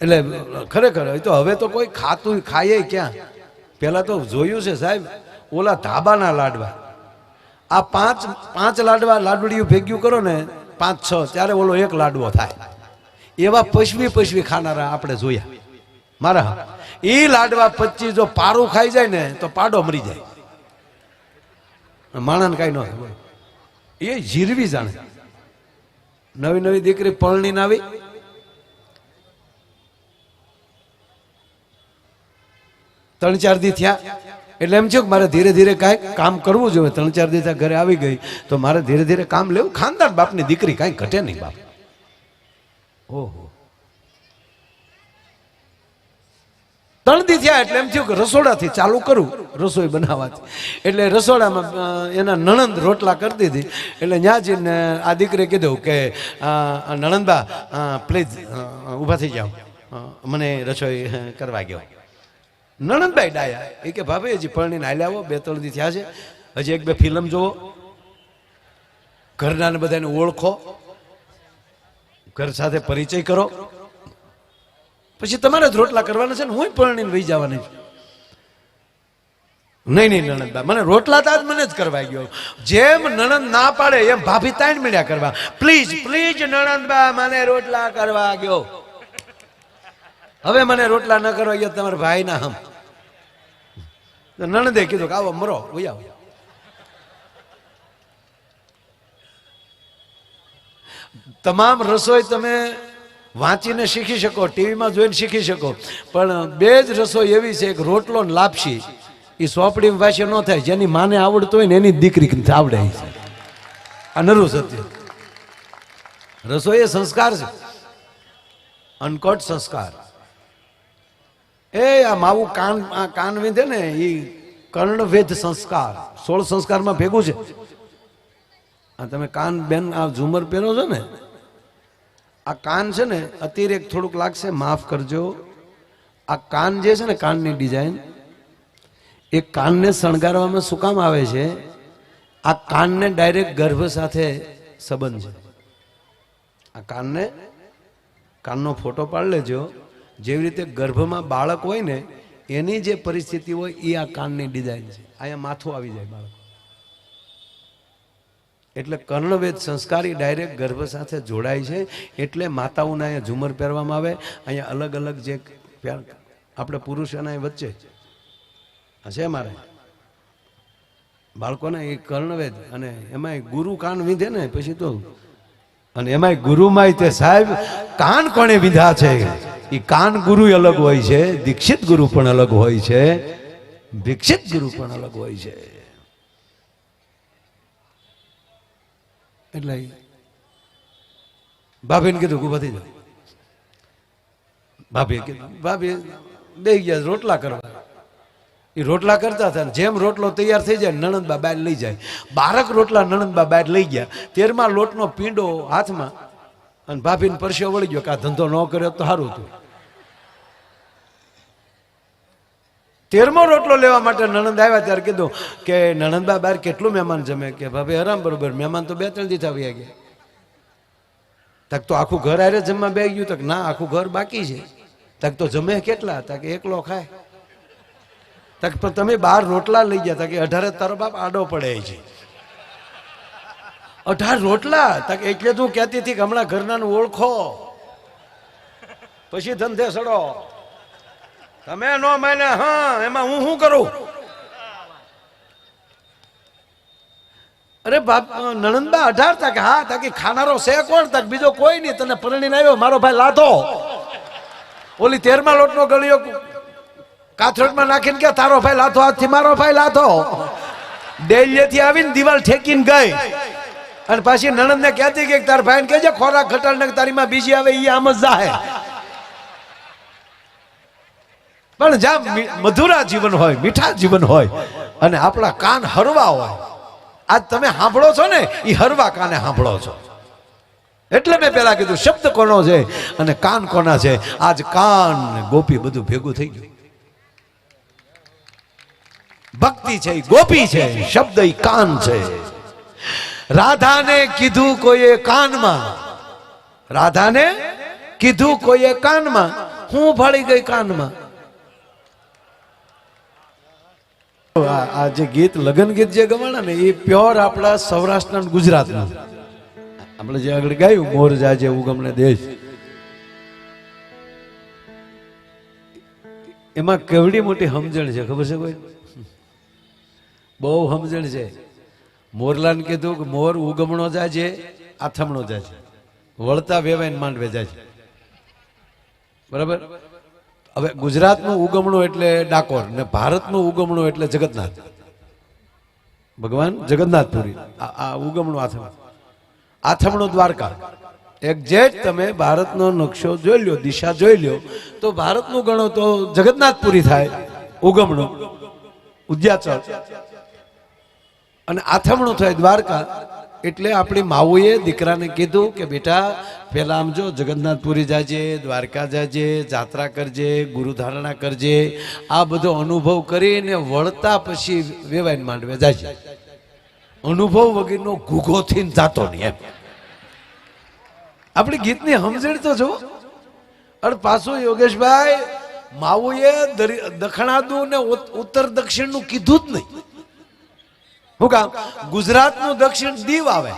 એટલે ખરેખર તો હવે તો કોઈ ખાતું ખાય ક્યાં? પહેલાં તો જોયું છે સાહેબ, ઓલા ધાબાના લાડવા. આ પાંચ પાંચ લાડવા લાડવડીયું ભેગ્યું કરો ને, પાંચ, છ, ત્યારે ઓલો એક લાડવો થાય. એવા પશવી પશવી ખાનારા આપણે જોયા. મારા એ લાડવા પચીસ જો પારું ખાઈ જાય ને, તો પાડો મરી જાય. માણસ કાંઈ ન એ જીરવી જાણે. નવી નવી દીકરી પરણી આવી ત્રણ ચાર દી થયા. એટલે એમ છે કે મારે ધીરે ધીરે કાંઈક કામ કરવું જોઈએ. ત્રણ ચાર દી ઘરે આવી ગઈ. તો મારે ધીરે ધીરે કામ લેવું. ખાનદાન બાપની દીકરી કાંઈ ઘટે નહીં બાપ. ઓહો. ત્રણ દી થયા એટલે એમ થયું કે રસોડાથી ચાલુ કરું. રસોઈ બનાવવાથી. એટલે રસોડામાં એના નણંદ રોટલા કરતી હતી એટલે ત્યાં જઈને આ દીકરીએ કીધું કે નણંદબા પ્લીઝ ઊભા થઈ જાઓ. મને રસોઈ કરવા ગયો. નણંદભાઈ ડાયા. એ કે, ભાભી, હજી પરણીને હાલ્યા આવો, બે, ત્રણ દી થયા છે. હજી એક બે ફિલ્મ જોવો ઘરના ને બધાને ઓળખો. ઘર સાથે પરિચય કરો. પછી તમારે જ રોટલા કરવાના છે ને હું પરણીને વહી જવાની નહીં નહીં નણંદબા મને રોટલા તાજ મને જ કરવા ગયો. જેમ નણંદ ના પાડે, એમ ભાભી તાણ મળ્યા કરવા. પ્લીઝ પ્લીઝ નણંદબા મને રોટલા કરવા ગયો. હવે મને રોટલા ન કરવા ગયો તમારા ભાઈના હમ. તો નણંદે કીધું કે આવો મરો ઉયા તમામ રસોઈ તમે વાંચીને શીખી શકો, ટીવીમાં જોઈને શીખી શકો, પણ બે જ રસોઈ એવી છે, એક રોટલો ને લાપસી. એ સોપડી ભાષા ન થાય, જેની માને આવડતું હોય ને એની દીકરી આવડે છે આ નરું સત્ય. રસોઈ એ સંસ્કાર છે. અનકોટ સંસ્કાર. એ, આ માવું કાન કાન વિંધે ને એ કર્ણવેદ સંસ્કાર, સોળ સંસ્કારમાં ભેગું છે. આ તમે કાન, બેન, આ ઝુમર પહેરો છો ને, આ કાન છે ને અતિરેક થોડુંક લાગશે, માફ કરજો. આ કાન જે છે ને, કાનની ડિઝાઇન, એ કાનને શણગારવામાં શું કામ આવે છે? આ કાનને ડાયરેક્ટ ગર્ભ સાથે સંબંધ છે. આ કાનને, કાનનો ફોટો પાડી લેજો. જેવી રીતે ગર્ભમાં બાળક હોય ને, એની જે પરિસ્થિતિ હોય, એ આ કાનની ડિઝાઇન છે. અહીંયા માથું આવી જાય બાળક. એટલે કર્ણવેદ સંસ્કારી ડાયરેક્ટ ગર્ભ સાથે જોડાય છે. એટલે માતાઓના અહીંયા ઝુમર પહેરવામાં આવે. અહીંયા અલગ અલગ જે આપણે પુરુષ વચ્ચે. હશે મારે? બાળકોને એ કર્ણવેદ અને એમાંય ગુરુ કાન વિધે ને, પછી તો અને એમાંય ગુરુમાંય તે સાહેબ, કાન કોણે વિંધા છે? એ કાન ગુરુ અલગ હોય છે દીક્ષિત ગુરુ પણ અલગ હોય છે દીક્ષિત ગુરુ પણ અલગ હોય છે. એટલે ભાભીને કીધું ઊભા થઈ જાઓ. ભાભીએ કીધું ભાભી બે ગયા રોટલા કરવા. એ રોટલા કરતા હતા જેમ રોટલો તૈયાર થઈ જાય નણંદબા બહાર લઈ જાય. બારક રોટલા નણંદબા બહાર લઈ ગયા. તેરમાં લોટનો પીંડો હાથમાં અને ભાભીને પરસ્યો વળી ગયો કે આ ધંધો ન કર્યો તો સારું હતું. તેરમો રોટલો લેવા માટે નણંદ આવ્યા ત્યારે કીધું કે નણંદબા બહાર કેટલું મહેમાન જમે? કે ભાભી આરામ બરોબર, મહેમાન તો બે ત્રણ દી આવી ગયા. તક તો આખું ઘર આરે જમવા બે ગયું, તક ના, આખું ઘર બાકી છે. તક તો જમે કેટલા? તક એકલો ખાય. તક પણ તમે બાર રોટલા લઈ ગયા, તક અઢારે તારો બાપ આડો પડે છે. અઢાર રોટલા? તક એટલે તું કહેતી હતી કે હમણાં ઘરનાનું ઓળખો. પછી ધંધે સડો. તમે નો માને, હા, એમાં હું શું કરું? અરે બાપ નણંદબા અઢાર તક, હા, તાકી ખાનારો છે કોણ તક? બીજો કોઈ નહીં, તને પરણીને આવ્યો, મારો ભાઈ લાધો. ઓલી તેરમા લોટનો ગળ્યો કાથરોટમાં નાખીને કે તારો ભાઈ લાથો હાથથી મારો ભાઈ લાથો ડેલીએથી આવીને દિવાલ ઠેકીને ગઈ. અને પાછી નણંદને કહેતી કે તાર ભાઈને કહેજે, ખોરાક ઘટાડને તારીમાં તારી બીજી આવે એ આમ જ જાહે. પણ જ્યાં મધુરા જીવન હોય, મીઠા જીવન હોય અને આપણા કાન હરવા હોય, આજ તમે સાંભળો છો ને એ હરવા કાને સાંભળો છો. એટલે મેં પેલા કીધું, શબ્દ કોનો છે અને કાન કોના છે? આજ કાન ગોપી બધું ભેગું થઈ ગયું. ભક્તિ છે ગોપી છે શબ્દ એ કાન છે. રાધાને કીધું કોઈએ કાનમાં? રાધાને કીધું કોઈએ કાનમાં? હું ભળી ગઈ કાનમાં? આ જે ગીત, લગ્ન ગીત જે ગવાણા ને, એ પ્યોર આપણા સૌરાષ્ટ્ર ગુજરાતના. આપણે જે આગળ ગાયું, મોર જાજે ઉગમને દેશ. એમાં કેવડી મોટી સમજણ છે, ખબર છે કોઈ? બહુ સમજણ છે. મોરલાને કીધું કે મોર ઉગમણો જાય છે આથમણો જાય છે વળતા વેવાઈને માંડવે છે બરાબર? હવે ગુજરાતનું ઉગમણું એટલે ડાકોર ને ભારતનું ઉગમણું એટલે જગન્નાથ. ભગવાન જગન્નાથપુરી. આ ઉગમણું આથમ આથમણું દ્વારકા. એક્ઝેક્ટ તમે ભારતનો નકશો જોઈ લ્યો, દિશા જોઈ લ્યો, તો ભારતનું ગણો તો જગન્નાથપુરી થાય, ઉગમણું. ઉદ્યાચળ. અને આથમણું થાય દ્વારકા. એટલે આપણી માવુએ દીકરાને કીધું કે બેટા, પહેલાં આમ જો જગન્નાથપુરી જાજે, દ્વારકા જાજે, જાત્રા કરજે, ગુરુધારણા કરજે, આ બધો અનુભવ કરીને વળતા પછી વેવાઈને માંડવે જાજે. અનુભવ વગરનો ઘૂઘો થઈને જાતો નહીં એમ. આપણી ગીતની સમજણ તો જો અને પાછું યોગેશભાઈ, માવુએ દખણાદુ ને ઉત્તર દક્ષિણનું કીધું જ નહીં. શું કામ? ગુજરાતનું દક્ષિણ દીવ આવે.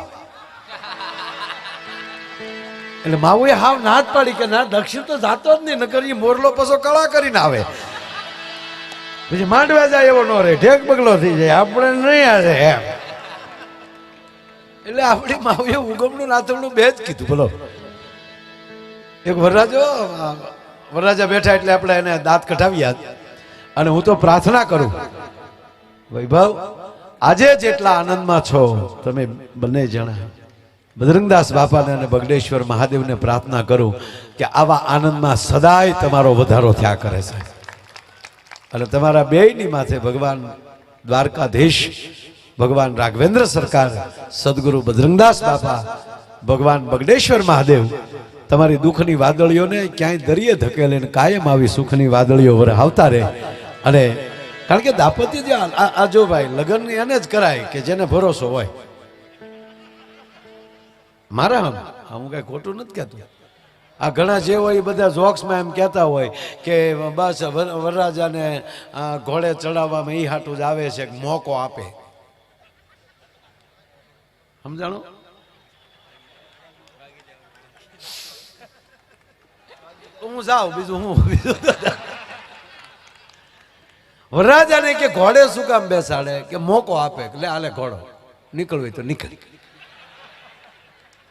એટલે માવુએ હાવ નાદ પાડી કે ના, દક્ષિણ તો જાતો જ નહીં, નકર મોરલો પસો કળા કરીને આવે. પછી માંડવા જાય એવો ન રહે, ઢેક બગલો થઈ જાય, આપણે નહીં આવે એમ. એટલે આપણી માવીએ ઉગમનું નાથમણું બે જ કીધું, બોલો. એક વરરાજો વરરાજા બેઠા એટલે આપણે એને દાંત કઢાવ્યા. અને હું તો પ્રાર્થના કરું. વૈભવ આજે જેટલા આનંદમાં છો, તમે બંને જણા, બજરંગદાસ બાપાને અને બગડેશ્વર મહાદેવને પ્રાર્થના કરું કે આવા આનંદમાં સદાય તમારો વધારો થયા કરે છે અને તમારા બેયની માથે ભગવાન દ્વારકાધીશ, ભગવાન રાઘવેન્દ્ર સરકાર, સદગુરુ બજરંગદાસ બાપા, ભગવાન બગડેશ્વર મહાદેવ, તમારી દુઃખની વાદળીઓને ક્યાંય દરિયે ધકેલે કાયમ આવી સુખની વાદળીઓ વરે આવતા રહે અને કારણ કે દાંપત્ય જે આ- આ આ જો ભાઈ લગ્ન એને જ કરાય કે જેને ભરોસો હોય. મારા હમ હું કઈ ખોટું નથી કહેતો. આ ઘણા જે હોય એ બધા જોક્સમાં એમ કહેતા હોય કે બસ વર- વરરાજાને ઘોડે ચડાવવામાં એ હાટું જ આવે છે મોકો આપે. સમજાણો? હું જાઉં, બીજું હું બીજું વરરાજાને કે ઘોડે શું કામ બેસાડે? કે મોકો આપે એટલે આલે ઘોડો. નીકળવું તો નીકળ.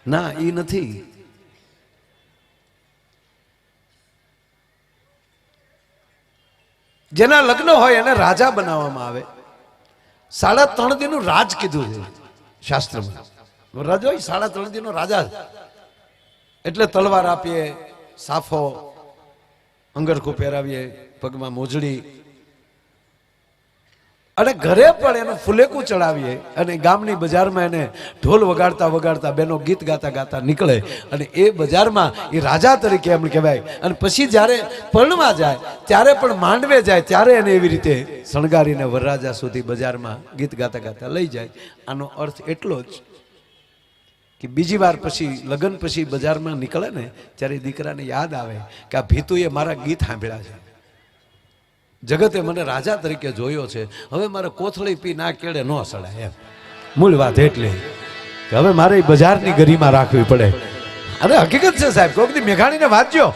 ના એ નથી. જેના લગ્ન હોય એને રાજા બનાવવામાં આવે. સાડા ત્રણ દિનનું રાજ કીધું છે શાસ્ત્રમાં. રાજા હોય સાડા ત્રણ દિનનો રાજા એટલે તલવાર આપીએ, સાફો, અંગરખું પહેરાવીએ, પગમાં મોજડી અને ઘરે પણ એનું ફુલેકું ચડાવીએ અને ગામની બજારમાં એને ઢોલ વગાડતા વગાડતા બેનો ગીત ગાતા ગાતા નીકળે અને એ બજારમાં એ રાજા તરીકે એમ કહેવાય. અને પછી જ્યારે પરણવા જાય, ત્યારે પણ માંડવે જાય, ત્યારે એને એવી રીતે શણગારીને વરરાજા સુધી બજારમાં ગીત ગાતા ગાતા લઈ જાય. આનો અર્થ એટલો જ કે બીજી વાર પછી, લગ્ન પછી બજારમાં નીકળે ને, ત્યારે દીકરાને યાદ આવે કે આ ભીતુએ મારા ગીત સાંભળ્યા છે. જગતે મને રાજા તરીકે જોયો છે. હવે મારે કોથળી પી ના કેળે ન સડાય એમ. મૂળ વાત એટલી કે હવે મારે બજારની ગરીમાં રાખવી પડે. અરે હકીકત છે સાહેબ, કોઈક મેઘાણીને વાંચજો.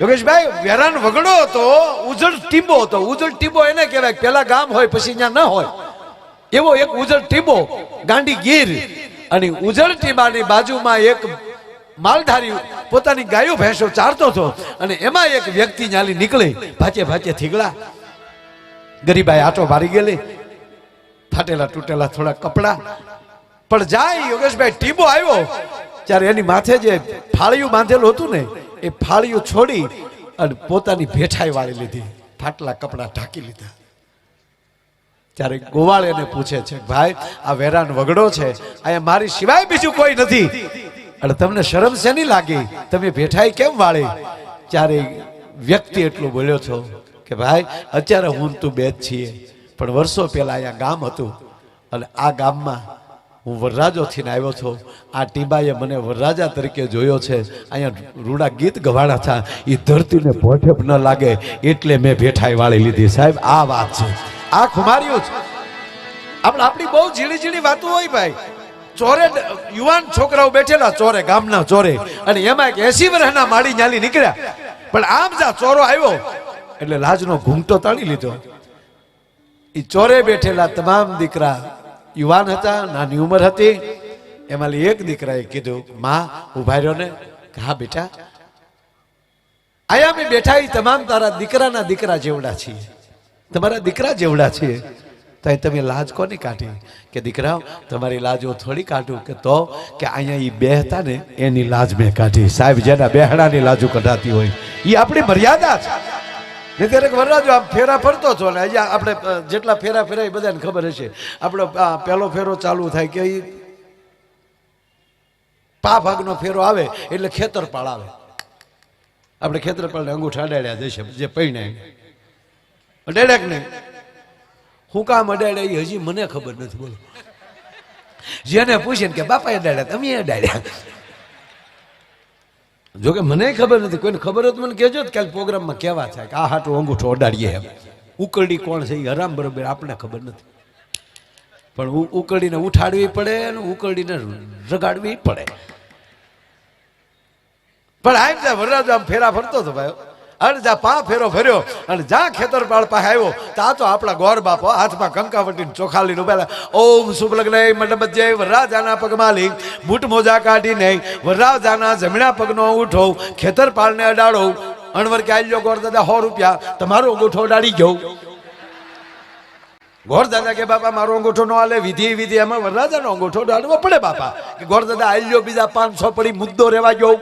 યોગેશભાઈ, વેરાન વગડો હતો ઉજળ ટીંબો હતો ઉજળ ટીંબો એને કહેવાય પેલા ગામ હોય પછી ત્યાં ન હોય. એવો એક ઉજળ ટીંબો ગાંડી ગીર અને ઉજળ ટીંબાની બાજુમાં એક માલધારી પોતાની ગાયો, ભેંસો ચારતો હતો અને એમાં એક વ્યક્તિ ચાલી નીકળી. ભાચે ભાચે થીગડા ગરીબાઈ આટો મારી ગયેલી. ફાટેલા તૂટેલા થોડા કપડા. પણ જાય યોગેશભાઈ, ટીબો આવ્યો. ત્યારે એની માથે જે ફાળિયું બાંધેલું હતું ને, એ ફાળિયું છોડી અને પોતાની ભેઠાઈ વાળી લીધી. ફાટલા કપડા ઢાંકી લીધા. ત્યારે ગોવાળ એને પૂછે છે, ભાઈ, આ વેરાન વગડો છે. અહીંયા મારી સિવાય બીજું કોઈ નથી. અને તમને શરમ શેની લાગી? તમે ભેઠાઈ કેમ વાળી? ત્યારે વ્યક્તિ એટલું બોલ્યો છો કે, ભાઈ, અત્યારે હું તું બે જ છીએ, પણ વર્ષો પહેલા અહીંયા ગામ હતું અને આ ગામમાં હું વરરાજો થઈને આવ્યો છું. આ ટીબાએ મને વરરાજા તરીકે જોયો છે. અહીંયા રૂડા ગીત ગવાડા હતા. એ ધરતીને ભોઠેપ ન લાગે એટલે મેં ભેઠાઈ વાળી લીધી. સાહેબ, આ વાત છે. આ ખુમાર્યું છે. આપણે આપણી બહુ ઝીણી ઝીણી વાતો હોય ભાઈ. ચોરે યુવાન છોકરાઓ બેઠેલા ચોરે, ગામના ચોરે. અને એમાં એક એસી વર્ષના માળી ન્યાલી નીકળ્યા. પણ આમ જા ચોરો આવ્યો. એટલે લાજનો ઘૂમટો તાળી લીધો. એ ચોરે બેઠેલા તમામ દીકરા યુવાન હતા, નાની ઉંમર હતી. એમાં એક દીકરાએ કીધું, માં, ઊભા રહ્યો ને. હા બેટા. આયા અમે બેઠા એ તમામ તારા દીકરાના દીકરા જેવડા છીએ. તમારા દીકરા જેવડા છીએ. તો તમે લાજ કોની કાઢી? કે દીકરાઓ, તમારી લાજ હું થોડી કાઢું કે તો? કે અહીંયા એ બે હતા ને, એની લાજ મેં કાઢી. સાહેબ, જેના બેહડાની લાજુ કઢાતી હોય એ આપણી મર્યાદા છે. ત્યારે વરરાજો આમ ફેરા ફરતો છો ને, અહીંયા આપણે જેટલા ફેરા ફેરા એ બધાને ખબર હશે. આપણો પહેલો ફેરો ચાલુ થાય કે ઈ પા ભાગનો ફેરો આવે એટલે ખેતરપાળ આવે. આપણે ખેતરપાળને અંગૂઠા અડાડ્યા જશે જે પૈણે અડાડ્યા કે નહીં? હું કામ અડાડ્યા એ હજી મને ખબર નથી બોલો. જેને પૂછે કે બાપા અડાડ્યા, તમે અડાડ્યા? જોકે મને ખબર નથી, કોઈને ખબર હોત મને કહેજો કાલે પ્રોગ્રામમાં કેવા થાય કે આ હાટું અંગૂઠો અડાડીએ એમ. ઉકરડી કોણ છે એ હરામ બરોબર આપણે ખબર નથી. પણ ઉ- ઉકરડીને ઉઠાડવી પડે અને ઉકરડીને રગાડવી પડે. પણ આમ ત્યાં વરરાજ આમ ફેરા ફરતો હતો ભાઈ. જા, પા ફેરો ફર્યો. અને જ્યાં ખેતરપાળ પાસે આવ્યો. ત્યાં તો આપણા ગોર બાપો હાથમાં કંકાવટીને ચોખાલીને ઉભેલા. ઓમ શુભ લગ્ન મંડપ જય વરરાજાના પગમાં લઈ બૂટ મોજા કાઢીને વરરાજાના જમણા પગનો ઉઠો ખેતરપાળને અડાડો. અણવર કે આલ્યો ગોર દાદા, સો રૂપિયા. તમારો અંગૂઠો અડાડી ગયો. ગોર દાદા કે, બાપા, મારો અંગૂઠો નો હાલે વિધિ વિધિ, એમાં વરરાજાનો અંગૂઠો ડાળવો પડે, બાપા. કે ગોર દાદા, આલ્યો બીજા પાંચસો પડી મુદ્દો રહેવા ગયો.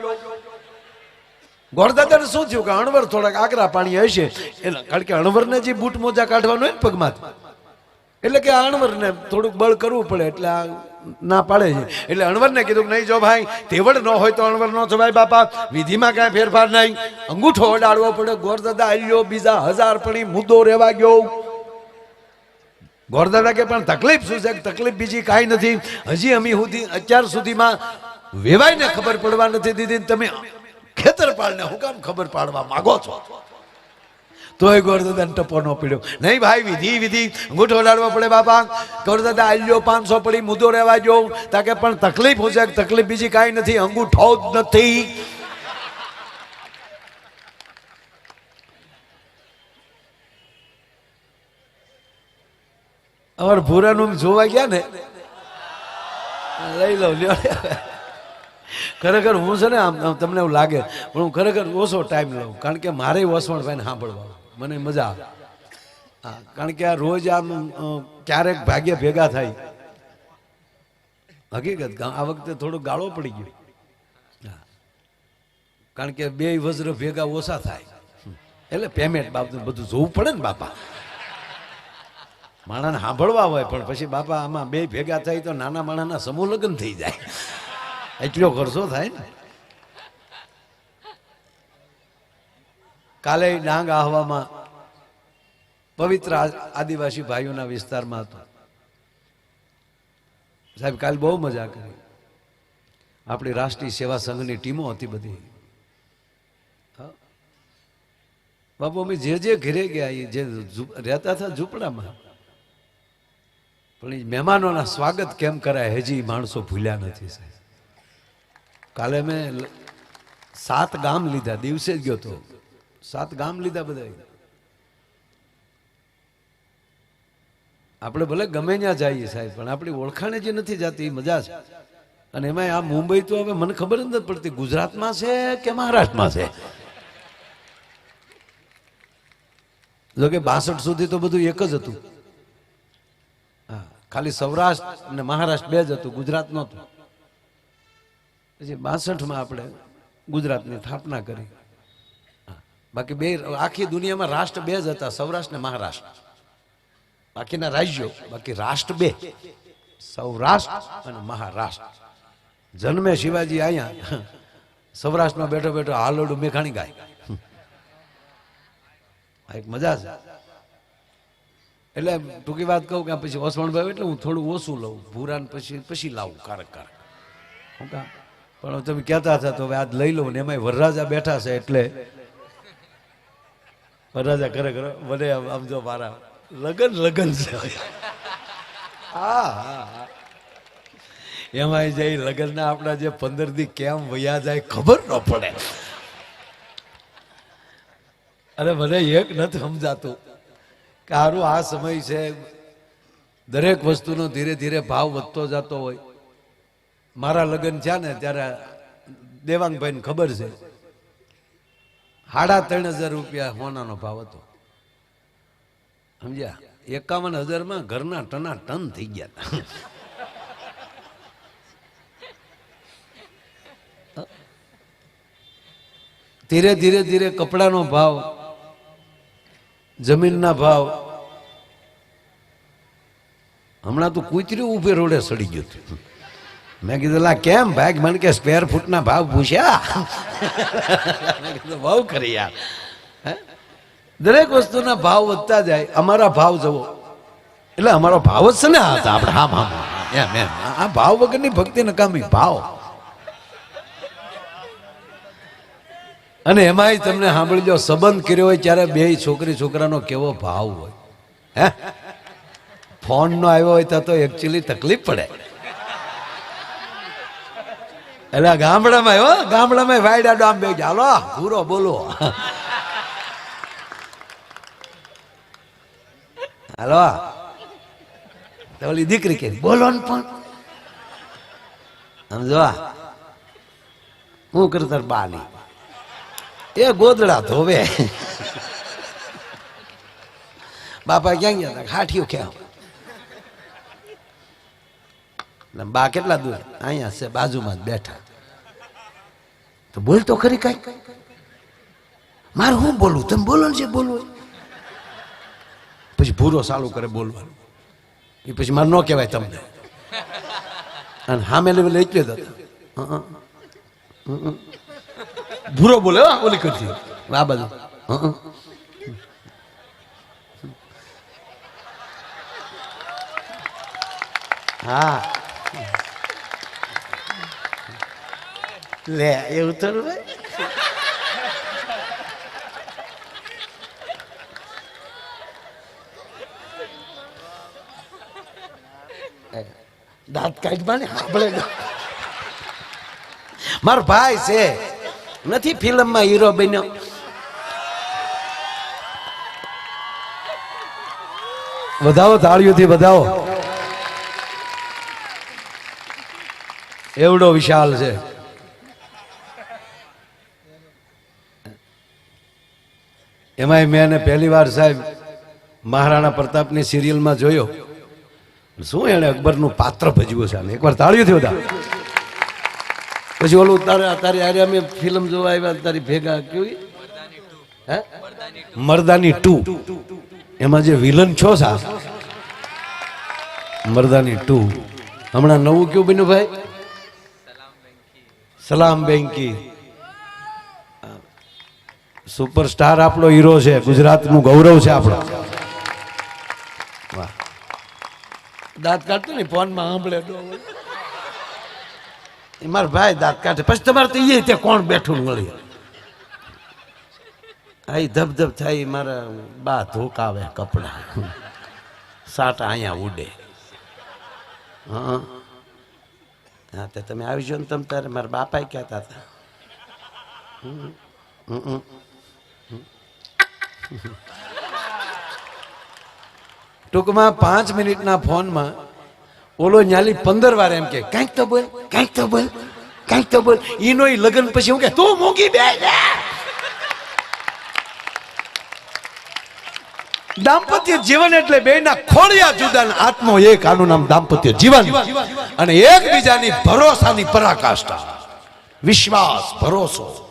ગોરદાદાને શું થયું કે અણવર થોડાક આકરા પાણી હશે? એટલે કારણ કે અણવરને જે બૂટ મોજા કાઢવાનું હોય ને પગમાં એટલે કે અણવરને થોડુંક બળ કરવું પડે, એટલે આ ના પાડે છે. એટલે અણવરને કીધું નહીં જો ભાઈ, તેવડ ન હોય તો અણવર ન થવાય બાપા. વિધિમાં કાંઈ ફેરફાર નહીં. અંગૂઠો ઓડાડવો પડે. ગોરદાદા આવ્યો બીજા હજાર પડી મુદ્દો રહેવા ગયો. ગોરદાદા કે પણ તકલીફ શું છે? તકલીફ બીજી કાંઈ નથી. હજી અમે સુધી, અત્યાર સુધીમાં વેવાઈને ખબર પડવા નથી દીધી તમે ખેતરપાળને હું કામ ખબર પાડવા માંગો છો? તોય ગોરદાદાને ટપો ન પીડ્યો. નહીં ભાઈ, વિધિ વિધિ. અંગૂઠો અડાડવો પડે બાપા. ગોરદાદા આલ્યો, પાંચસો પડી, મુદ્દો રહેવા જો તાકે પણ તકલીફ છે તકલીફ બીજી કાંઈ નથી. અંગૂઠો જ નથી. અમારે ભૂરાનું જોવા ગયા ને? લઈ લઉં લ્યો. ખરેખર હું છે ને આમ તમને એવું લાગે, પણ હું ખરેખર ઓછો ટાઈમ લઉં, કારણ કે મારે વસવણ ભાઈને સાંભળવા. મને મજા આવે. હા, કારણ કે આ રોજ આમ ક્યારેક ભાગ્ય ભેગા થાય. હકીકત આ વખતે થોડો ગાળો પડી ગયો. કારણ કે બે વજ્ર ભેગા ઓછા થાય. એટલે પેમેન્ટ બાબતનું બધું જોવું પડે ને બાપા. માણાને સાંભળવા હોય, પણ પછી બાપા આમાં બે ભેગા થાય તો નાના માણાના સમૂહ લગ્ન થઈ જાય. એટલો ખર્ચો થાય ને? કાલે ડાંગ આહવામાં પવિત્ર આદિવાસી ભાઈઓના વિસ્તારમાં હતો. સાહેબ, કાલે બહુ મજા કરી. આપણી રાષ્ટ્રીય સેવા સંઘની ટીમો હતી બધી. બાપુ, અમે જે જે ઘરે ગયા, એ જે રહેતા હતા ઝૂંપડામાં. પણ એ મહેમાનોના સ્વાગત કેમ કરાય, હજી માણસો ભૂલ્યા નથી, સાહેબ. કાલે મેં સાત ગામ લીધા, દિવસે જ ગયો તો. સાત ગામ લીધા બધા આપણે ભલે ગમે ત્યાં જઈએ સાહેબ, પણ આપણી ઓળખાણે જે નથી જતી એ મજા છે. અને એમાં આ મુંબઈ તો હવે મને ખબર જ નથી પડતી, ગુજરાતમાં છે કે મહારાષ્ટ્રમાં છે? જોકે બાસઠ સુધી તો બધું એક જ હતું. હા, ખાલી સૌરાષ્ટ્ર અને મહારાષ્ટ્ર બે જ હતું, ગુજરાત નહોતું. પછી બાસઠમાં આપણે ગુજરાતની સ્થાપના કરી. બાકી બે આખી દુનિયામાં રાષ્ટ્ર બે જ હતા, સૌરાષ્ટ્ર ને મહારાષ્ટ્ર. બાકીના રાજ્યો, બાકી રાષ્ટ્ર બે. સૌરાષ્ટ્ર અને મહારાષ્ટ્ર. જન્મે શિવાજી અહીંયા સૌરાષ્ટ્રમાં બેઠો બેઠો હાલોડું મેઘાણી ગાય. આ એક મજા છે. એટલે ટૂંકી વાત કહું કે પછી ઓસવણભાઈ એટલે હું થોડું ઓછું લઉં. ભૂરાન પછી પછી લાવું, કારક કારક. હું કામ પણ તમે કહેતા હતા તો હવે આજ લઈ લઉં ને એમાંય વરરાજા બેઠા છે એટલે વરરાજા ખરેખર મને આમ જો મારા લગન લગન છે. હા હા એમાંય જઈ લગ્નના આપણા જે પંદર દી કેમ વયા જાય ખબર ન પડે. અરે મને એક નથી સમજાતું કે સારું આ સમય છે, દરેક વસ્તુનો ધીરે ધીરે ભાવ વધતો જતો હોય. મારા લગ્ન થયા ને ત્યારે દેવાંગભાઈને ખબર છે. સાડા ત્રણ હજાર રૂપિયા હોનાનો ભાવ હતો. સમજ્યા? એકાવન હજારમાં ઘરના ટના ટન થઈ ગયા ધીરે ધીરે ધીરે કપડાનો ભાવ, જમીનના ભાવ, હમણાં તો કૂતરી ઉભે રોડે સડી ગયું હતું. મેં કીધું, લા, કેમ ભાઈ? મને કે સ્ક્વેર ફૂટના ભાવ પૂછ્યા. મેં કીધું બહુ કરી યાર. દરેક વસ્તુના ભાવ વધતા જાય. અમારા ભાવ જવો એટલે અમારો ભાવ જ છે ને આ આપણે હા હા એમ એમ. આ ભાવ વગરની ભક્તિ નકામી. ભાવ. અને એમાંય તમને સાંભળી જો સંબંધ કર્યો હોય ત્યારે બે છોકરી, છોકરાનો કેવો ભાવ હોય. હે? ફોન નો આવ્યો હોય તો એકચ્યુઅલી તકલીફ પડે. એટલે ગામડામાં હો, ગામડામાં વાયડા ડામ બે હાલો પૂરો બોલો. હાલો. ઓલી દીકરી કે, બોલો ને પણ. સમજો હું કરતર બાની? એ ગોદડા ધોવે. બાપા ક્યાં ગયા હતા? હાઠિયું ક્યાં બા કેટલા દૂર? અહીંયા છે, બાજુમાં જ બેઠા. તો બોલ તો ખરી કઈ. મારે હું બોલું તમે બોલો ને જે બોલવું પછી ભૂરો ચાલુ કરે બોલવાનું. એ પછી મારે ન કહેવાય તમને. અને હામે લેવલે એટલે જ હતા ભૂરો બોલે ઓલી કરતી. આ બાજુ. હં, લે, એવું થોડું દાંત કાઢવા ને. આપણે મારો ભાઈ છે. નથી ફિલ્મમાં હીરો બન્યો. વધાવો, તાળીઓથી વધાવો. એવડો વિશાલ છે. એમાંય મેં એને પહેલી વાર સાહેબ મહારાણા પ્રતાપની સિરિયલમાં જોયો. શું એને અકબરનું પાત્ર ભજવ્યું છે? એકવાર થયું હતા પછી ઓલું, તારે તારી આરે અમે ફિલ્મ જોવા આવ્યા તારી ભેગા કેવી? હે? મરદાની ટુ. એમાં જે વિલન છો સા મરદાની ટુ. હમણાં નવું કયું બન્યું ભાઈ? સલામ બેંકી. સુપરસ્ટાર આપણો હીરો છે ગુજરાતનું ગૌરવ છે આપણો. વાહ. દાંત કાઢતો ને ફોનમાં સાંભળે એ મારા ભાઈ દાંત કાઢે. પછી તમારે તો એ ત્યાં કોણ બેઠું મળી આ ધબધબ ધબ ધબ થાય મારા બા ધોકાવે કપડા. સાટા અહીંયા ઉડે. હા. હા તો તમે આવી જાઓ ને તમે તારે. મારા બાપા કહેતા હતા. હમ, હમ. ટૂંકમાં પાંચ મિનિટના ફોનમાં ઓલો ન્યાલી પંદર વાર એમ કે, કાંઈક તો બોલ, કાંઈક તો બોલ, કાંઈક તો બોલ. ઈનો લગન પછી હું કે, તું મૂકી બે દાંપત્ય જીવન એટલે બેના ખોળિયા જુદા આત્મો એક, આનું નામ દાંપત્ય જીવન. અને એકબીજાની ભરોસાની પરાકાષ્ઠા. વિશ્વાસ, ભરોસો.